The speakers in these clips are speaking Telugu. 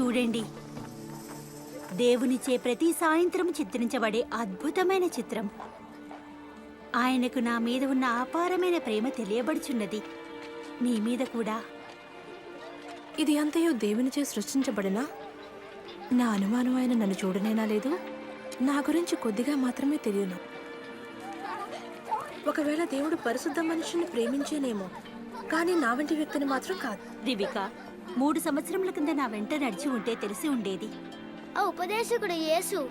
చూడండి. దేవునిచే ప్రతి సాయంత్రం చిత్రించబడే అద్భుతమైన చిత్రం. ఆయనకు నా మీద ఉన్న అపారమైన ప్రేమ తెలియబడుచున్నది. మీ మీద కూడా. ఇది అంతయు దేవునిచే సృష్టించబడినా? నా అనుమానం ఆయన నన్ను చూడనేనా లేదు? నా గురించి కొద్దిగా మాత్రమే తెలియను. ఒకవేళ దేవుడు పరిశుద్ధ మనిషిని ప్రేమించేనేమో కానీ నా వంటి వ్యక్తిని మాత్రం కాదు. రివిక మూడు సంవత్సరముల కింద నా వెంట నడిచి ఉంటే తెలిసి ఉండేది. ఆ ఉపదేశకుడు యేసు.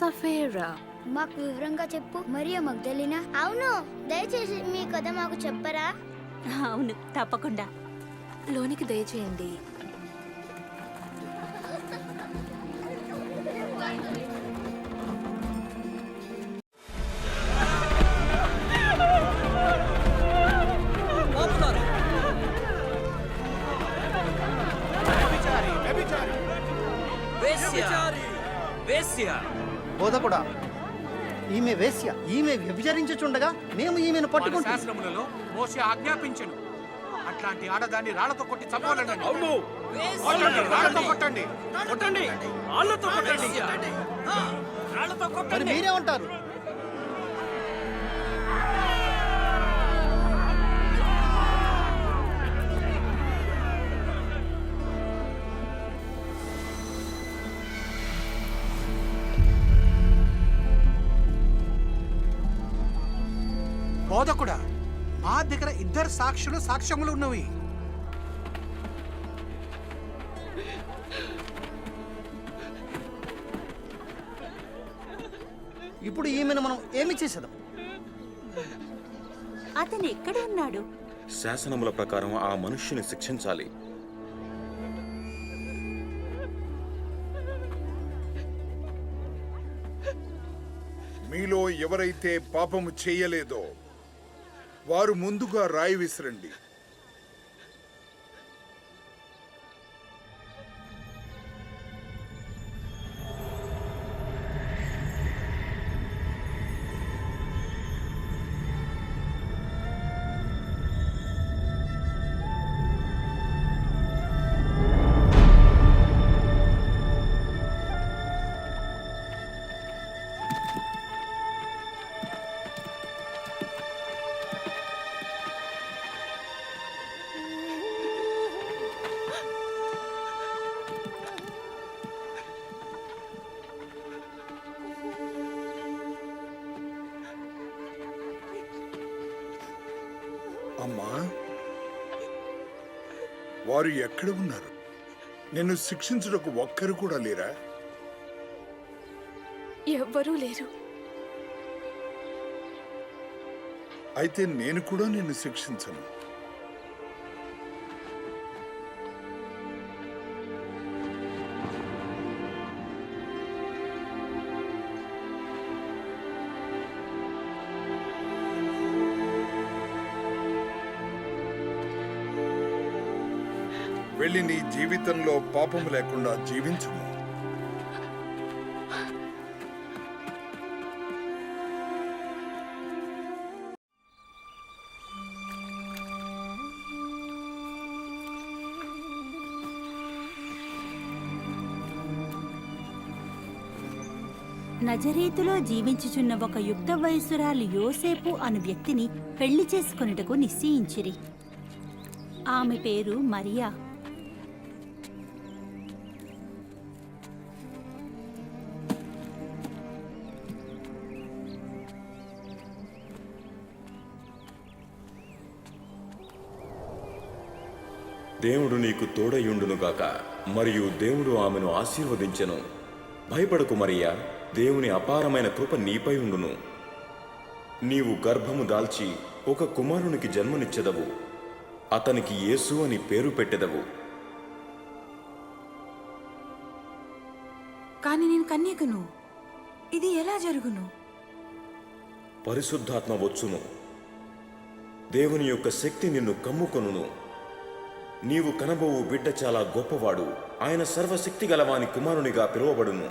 సఫేరా. మాకు వివరంగా చెప్పు. మరియా మగ్దలినా అవును. దయచేసి మీ కథ మాకు చెప్పరా? అవును తప్పకుండా. లోనికి దయచేయండి. వేశ్య. వేశ్య. బోధకుడా ఈమె వేశ్య ఈమె వ్యభిచరించుచుండగా మేము ఈమెను మన పట్టుకుంటాం శాస్త్రములలో మోసే ఆజ్ఞాపించను. అట్లాంటి ఆడదాన్ని రాళ్ళతో కొట్టి చంపాలండి అవును. కొట్టండి, రాళ్ళతో కొట్టండి. కొట్టండి. రాళ్ళతో కొట్టండి. రాళ్ళతో మరి కొట్టండి. మీరేమంటారు? బోధకుడా మా దగ్గర ఇద్దరు సాక్షులు సాక్ష్యములు ఉన్నవి. ఇప్పుడు ఈమెను మనం ఏమి చేసేదాం? అతను ఎక్కడ ఉన్నాడు? శాసనముల ప్రకారం ఆ మనుష్యుని శిక్షించాలి. మీలో ఎవరైతే పాపము చేయలేదో వారు ముందుగా రాయి విసిరండి. అమ్మా. వారు ఎక్కడ ఉన్నారు? నిన్ను శిక్షించుటకు ఒక్కరు కూడా లేరా? ఎవ్వరూ లేరు. అయితే నేను కూడా నిన్ను శిక్షించను. వెళ్ళి నీ జీవితంలో పాపము లేకుండా జీవించుము. నజరీతులో జీవించుచున్న ఒక యుక్త వయసురాలు యోసేపు అను వ్యక్తిని పెళ్ళి చేసుకొనుటకు నిశ్చయించిరి. ఆమె పేరు మరియా. దేవుడు నీకు తోడయుండునుగాక మరియు దేవుడు ఆమెను ఆశీర్వదించెను. భయపడకు మరియా దేవుని అపారమైన కృప నీపై ఉండును. నీవు గర్భము దాల్చి ఒక కుమారునికి జన్మనిచ్చెదవు. అతనికి యేసు అని పేరు పెట్టెదవు. కానీ నేను కన్యకను. ఇది ఎలా జరుగును? పరిశుద్ధాత్మ వచ్చును. దేవుని యొక్క శక్తి నిన్ను కమ్ముకొనును. నీవు కనబోవు బిడ్డ చాలా గొప్పవాడు. ఆయన సర్వశక్తి గలవాని కుమారునిగా పిలువబడును.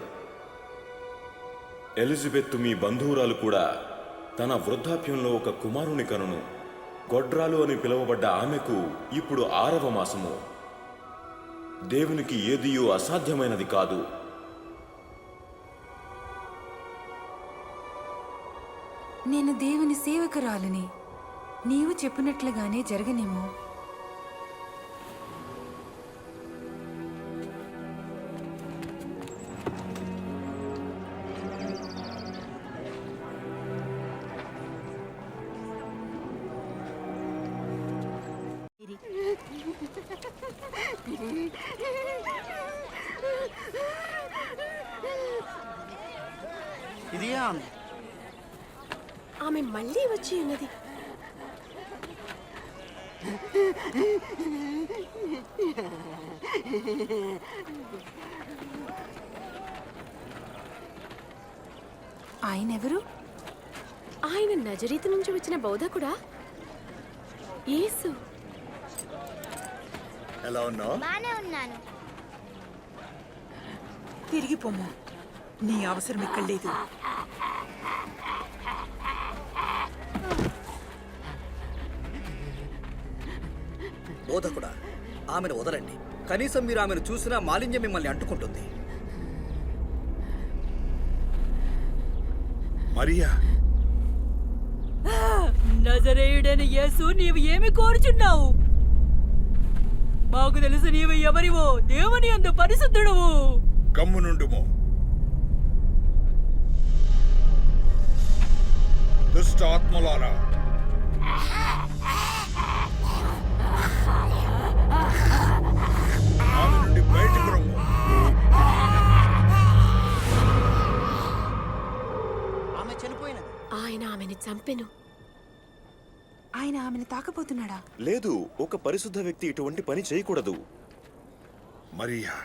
ఎలిజబెత్ మీ బంధువురాలు కూడా తన వృద్ధాప్యంలో ఒక కుమారుని కనును. గొడ్రాలు అని పిలువబడ్డ ఆమెకు ఇప్పుడు ఆరవ మాసము. దేవునికి ఏదియూ అసాధ్యమైనది కాదు. నేను దేవుని సేవకురాలని. నీవు చెప్పినట్లుగానే జరగనేమో మళ్ళీ వచ్చి ఉన్నది. ఆయన ఎవరు ఆయన నజరీతు నుంచి వచ్చిన బౌద్ధకుడా? యేసు. ఎలా ఉన్నావు? బానే ఉన్నాను. తిరిగి పొమ్ము నీ అవసరం ఇక్కడ లేదు. బోధకుడా ఆమెను వదలండి. కనీసం మీరు ఆమెను చూసినా మాలిన్యం మిమ్మల్ని అంటుకుంటుంది. మరియా. నజరేయుడైన యేసు నీవు ఏమి కోరుచున్నావు? మాకు తెలుసు నీవు ఎవరివో దేవుని అందు పరిశుద్ధుడవు. గమ్ము నుండుము దుష్ట ఆత్మలారా. బయటకు రమ్ము. ఆమె చనిపోయినది. ఆయన ఆమెను చంపెను. ఆయన ఆమెను తాకపోతున్నాడా లేదు ఒక పరిశుద్ధ వ్యక్తి ఇటువంటి పని చేయకూడదు. మరియా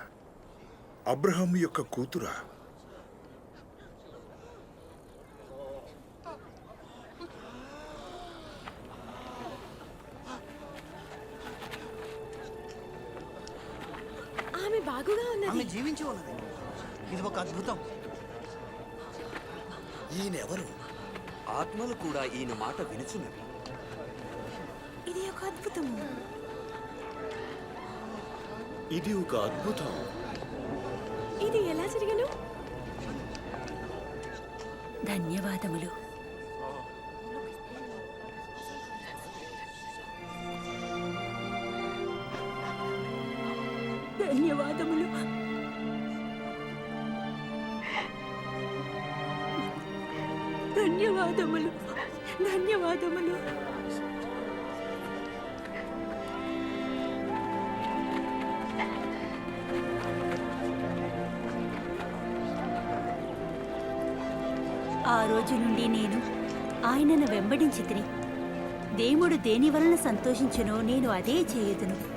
అబ్రహం యొక్క కూతురా బాగుగా ఉన్నది. ఆమె జీవించి ఉన్నది. ఇది ఒక అద్భుతం. ఈయనెవరు? ఆత్మలు కూడా ఈయన మాట వినుచున్నవి. ఇది ఒక అద్భుతము. ఇది ఒక అద్భుతం. ఇది ఎలా జరిగను? ధన్యవాదములు. ధన్యవాదములు. ధన్యవాదములు. ధన్యవాదములు. ఆ రోజు నుండి నేను ఆయనను వెంబడించి తిని దేవుడు దేని వలన సంతోషించునో నేను అదే చేయుదును.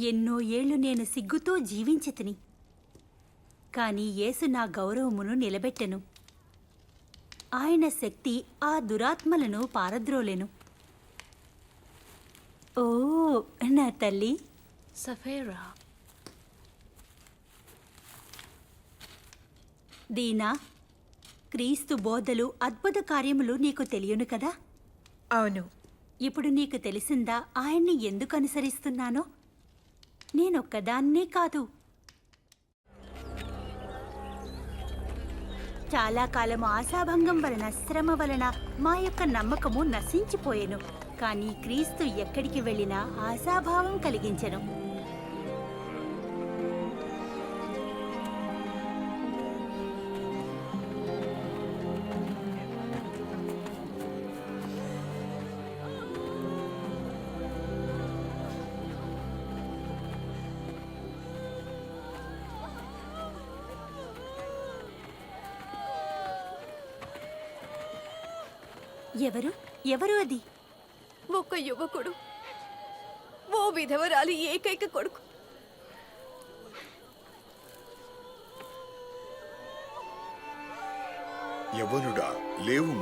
ఎన్నో ఏళ్ళు నేను సిగ్గుతో జీవించి తిని. కాని యేసు నా గౌరవమును నిలబెట్టెను. ఆయన శక్తి ఆ దురాత్మలను పారద్రోలెను. ఓ నా తల్లి. సఫేరా. దీనా క్రీస్తు బోధలు అద్భుత కార్యములు నీకు తెలియను కదా? అవును. ఇప్పుడు నీకు తెలిసిందా ఆయన్ని ఎందుకు అనుసరిస్తున్నానో? నేనొక్కదాన్నే కాదు. చాలా కాలం ఆశాభంగం వలన శ్రమ వలన మా యొక్క నమ్మకము నశించిపోయాను. కానీ క్రీస్తు ఎక్కడికి వెళ్ళినా ఆశాభావం కలిగించను. ఎవరు? ఎవరు అది? ఒక యువకుడు. ఓ విధవరాలి ఏకైక కొడుకు. ఎవరుడా లేవు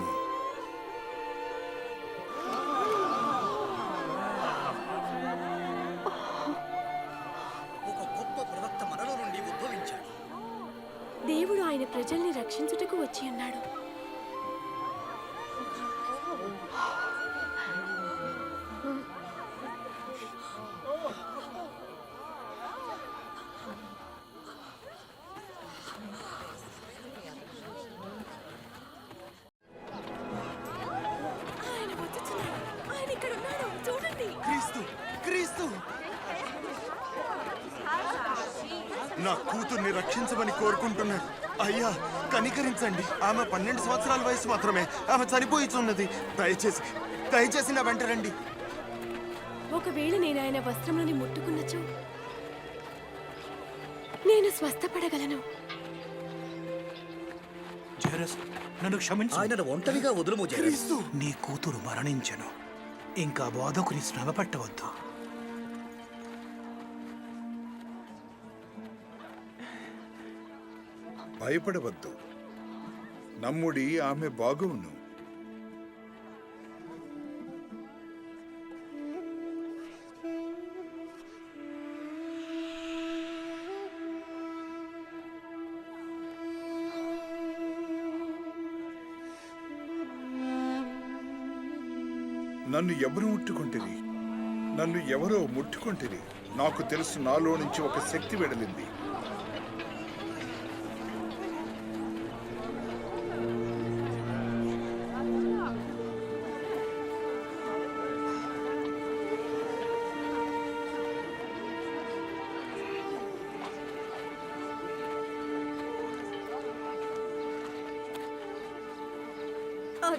ఒక గొప్ప నుండి ఉద్భవించాడు. దేవుడు ఆయన ప్రజల్ని రక్షించుటకు వచ్చి ఉన్నాడు. రక్షించమని కోరుకుంటున్నాడు. అయ్యా కనికరించండి. ఆమె పన్నెండు సంవత్సరాల వయసు మాత్రమే. ఆమె చనిపోయిచున్నది. దయచేసి దయచేసి నా వెంట రండి. ఒకవేళ నేను ఆయన వస్త్రంలోని ముట్టుకున్నచో నేను స్వస్థపడగలను. జైరస్ నన్ను క్షమించు. ఆయనను ఒంటరిగా వదులుము జైరస్. నీ కూతురు మరణించెను. ఇంకా బోధకుని శ్రమ పెట్టవద్దు భయపడవద్దు. నమ్ముడి ఆమె బాగువును. నన్ను ఎవరు ముట్టుకుంటుంది నన్ను ఎవరో ముట్టుకుంటుంది నాకు తెలుసు నాలో నుంచి ఒక శక్తి వెడలింది.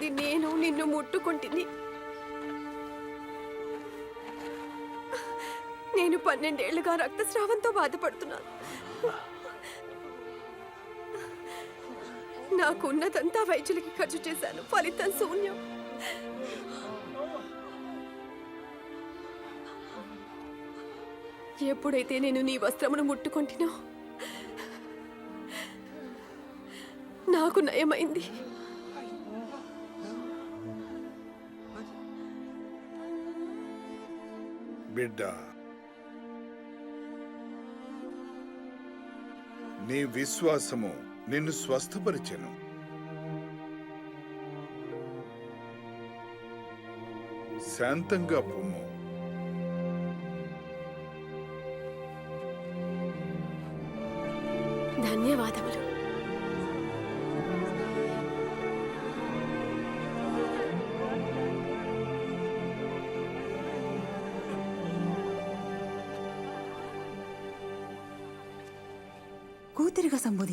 నేను నిన్ను ముట్టుకుంటుంది. నేను పన్నెండేళ్ళుగా రక్తస్రావంతో బాధపడుతున్నాను. నాకున్నదంతా వైద్యులకి ఖర్చు చేశాను. ఫలితం శూన్యం. ఎప్పుడైతే నేను నీ వస్త్రమును ముట్టుకుంటున్నా నాకు నయమైంది. బిడ్డ. నీ విశ్వాసము నిన్ను స్వస్థపరిచెను. శాంతంగా పొమ్ము.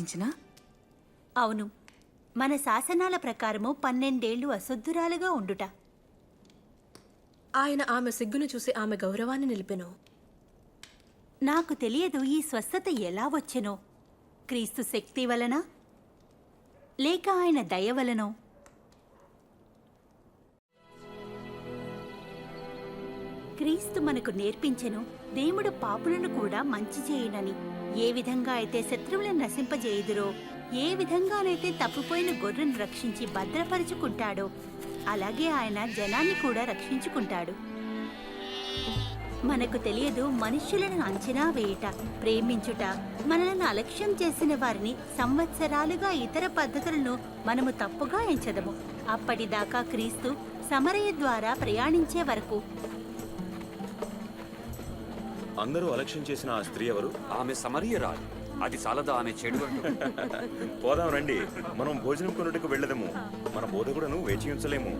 సంబోధించిన? అవును. మన శాసనాల ప్రకారము పన్నెండేళ్ళు అశుద్ధురాలుగా ఉండుట. ఆయన ఆమె సిగ్గును చూసి ఆమె గౌరవాన్ని నిలిపెను. నాకు తెలియదు ఈ స్వస్థత ఎలా వచ్చెనో. క్రీస్తు శక్తి వలన? లేక ఆయన దయ వలనో? క్రీస్తు మనకు నేర్పించెను దేవుడు పాపులను కూడా మంచి చేయునని. ఏ విధంగా అయితే శత్రువులను నశింపజేయుదురో ఏ విధంగానైతే తప్పిపోయిన గొర్రెను రక్షించి భద్రపరుచుకుంటాడో అలాగే ఆయన జనాన్ని కూడా రక్షించుకుంటాడు. మనకు తెలియదు మనుష్యులను అంచనా వేయుట ప్రేమించుట మనలను అలక్ష్యం చేసిన వారిని సంవత్సరాలుగా ఇతర పద్ధతులను మనము తప్పుగా ఎంచదము. అప్పటిదాకా క్రీస్తు సమరయ ద్వారా ప్రయాణించే వరకు అందరూ అలక్ష్యం చేసిన ఆ స్త్రీ ఎవరు? ఆమె సమరియరాలు అది చాలదా ఆమె చెడు పోదాం రండి. మనం భోజనం కొనుటకు వెళ్ళదము. మన బోధకుడను వేచి ఉంచలేము.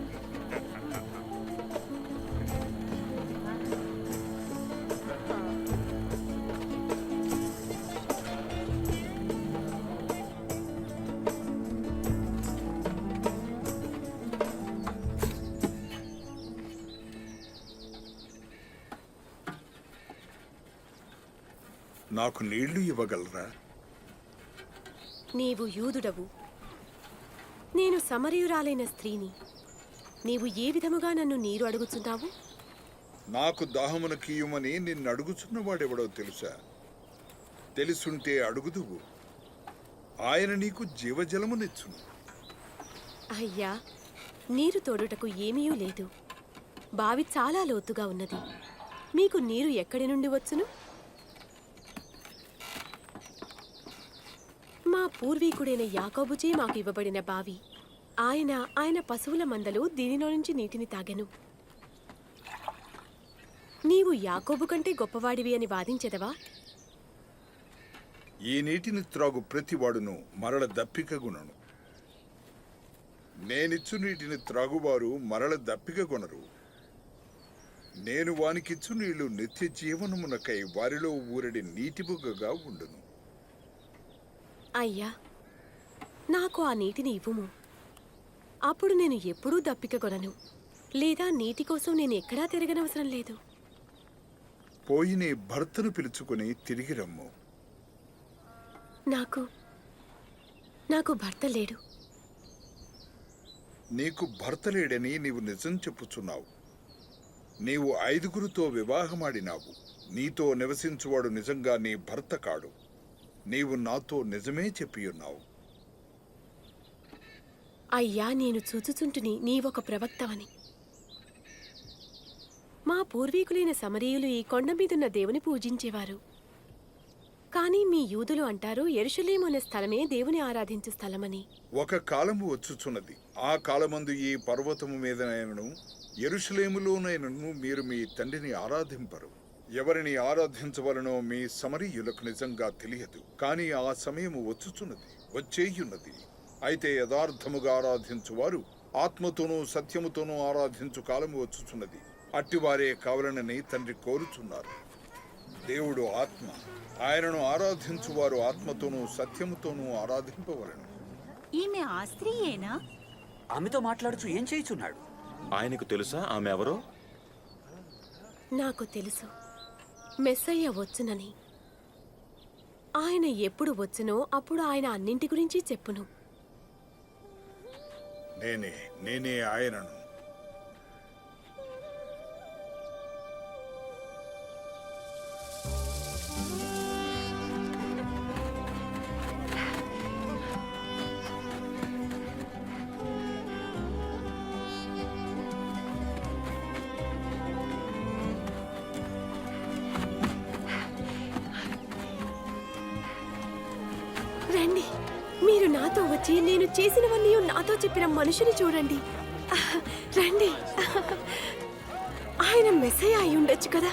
నాకు నీళ్ళు ఇవ్వగలరా? నీవు యూదుడవు. నేను సమరయురాలైన స్త్రీని. నీవు ఏ విధముగా నన్ను నీరు అడుగుచున్నావు? నాకు దాహమును కీయుమని నిన్ను అడుగుచున్నవాడెవడో తెలుసా? తెలుసుంటే అడుగుదువు. ఆయన నీకు జీవజలమునిచ్చును అయ్యా నీరు తోడుటకు ఏమీయూ లేదు. బావి చాలా లోతుగా ఉన్నది. మీకు నీరు ఎక్కడి నుండి వచ్చును? మా పూర్వీకుడైన యాకోబుచే మాకు ఇవ్వబడిన బావి. ఆయన ఆయన పశువుల మందలు దీనిలో నుంచి నీటిని తాగెను. నీవు యాకోబు కంటే గొప్పవాడివి అని వాదించెదవా? ఈ నీటిని త్రాగు ప్రతివాడును మరల దప్పికగునను. నేనిచ్చు నీటిని త్రాగువారు మరల దప్పికగొనరు. నేను వానికిచ్చు నీళ్ళు నిత్య జీవనమునకై వారిలో ఊరడి నీటిబుగ్గగా ఉండును. అయ్యా నాకు ఆ నీటిని ఇవ్వుము. అప్పుడు నేను ఎప్పుడూ దప్పికగొనను లేదా నీటి కోసం నేను ఎక్కడా తిరగనవసరం లేదు. పోయి నీ భర్తను పిలుచుకుని తిరిగి రమ్ము. నాకు నాకు భర్త లేడు. నీకు భర్త లేడని నీవు నిజం చెప్పుచున్నావు. నీవు ఐదుగురితో వివాహమాడినావు. నీతో నివసించువాడు నిజంగా నీ భర్త కాడు. నీవు నాతో నిజమే చెప్పియున్నావు అయ్యా నేను చూచుచుంటుని నీవొక ప్రవక్తవని. మా పూర్వీకులైన సమరీయులు ఈ కొండ మీదున్న దేవుని పూజించేవారు. కానీ మీ యూదులు అంటారు ఎరుషలేము అనే స్థలమే దేవుని ఆరాధించు స్థలమని. ఒక కాలము వచ్చుచున్నది. ఆ కాలమందు ఈ పర్వతము మీదనైనను ఎరుషలేములోనైనను మీరు మీ తండ్రిని ఆరాధింపరు. ఎవరిని ఆరాధించవలనో మీ సమరీయులకు నిజంగా తెలియదు. కానీ ఆ సమయము వచ్చుచున్నది వచ్చేయున్నది. అయితే యథార్థముగా ఆరాధించువారు ఆత్మతోనూ సత్యముతోనూ ఆరాధించు కాలము వచ్చుచున్నది. అట్టివారే కావలనని తండ్రి కోరుచున్నారు. దేవుడు ఆత్మ. ఆయనను ఆరాధించువారు ఆత్మతోనూ సత్యముతోనూ ఆరాధింపవలను. ఈమె ఆ స్త్రీయేనా? ఆమెతో మాట్లాడుచు ఏం చేయుచున్నాడు? ఆయనకు తెలుసా ఆమె ఎవరో? నాకు తెలుసు. మెస్సయ్య వచ్చునని. ఆయన ఎప్పుడు వచ్చునో అప్పుడు ఆయన అన్నింటి గురించి చెప్పును. నేనే నేనే ఆయనను. నాతో వచ్చి నేను చేసినవన్నీ నాతో చెప్పిన మనుషుని చూడండి. రండి. ఆయన మెస్సయ్య అయి ఉండొచ్చు కదా?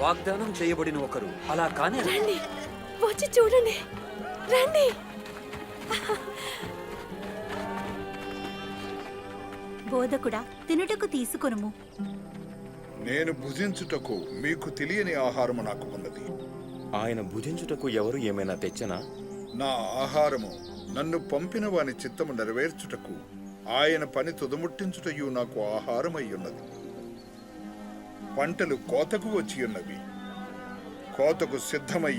వాగ్దానం చేయబడిన ఒకరు. అలా కానే రండి. వచ్చి చూడండి. రండి. బోధకుడా తినుటకు తీసుకొనుము. నేను భుజించుటకు మీకు తెలియని ఆహారము నాకు ఉన్నది. ఆయన భుజించుటకు ఎవరు ఏమైనా తెచ్చనా? నా ఆహారము నన్ను పంపిన వాని చిత్తము నెరవేర్చుటకు ఆయన పని తుదముట్టించుటయు నాకు ఆహారమయ్యున్నది. పంటలు కోతకు వచ్చియున్నవి కోతకు కోతకు సిద్ధమై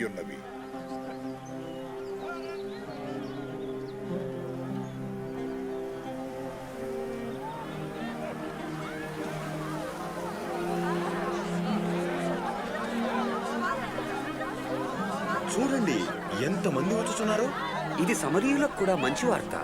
ఎంతమంది ఇది సమరీయులకు కూడా మంచి వార్త.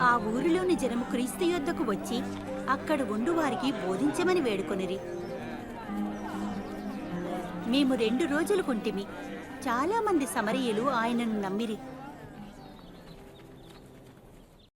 ఆ ఊరిలోని జనము క్రీస్తు యొద్దకు వచ్చి అక్కడ ఉండు వారికి బోధించమని వేడుకొనిరి. మేము రెండు రోజులు కుంటిమి. చాలా మంది ఆయనను నమ్మిరి.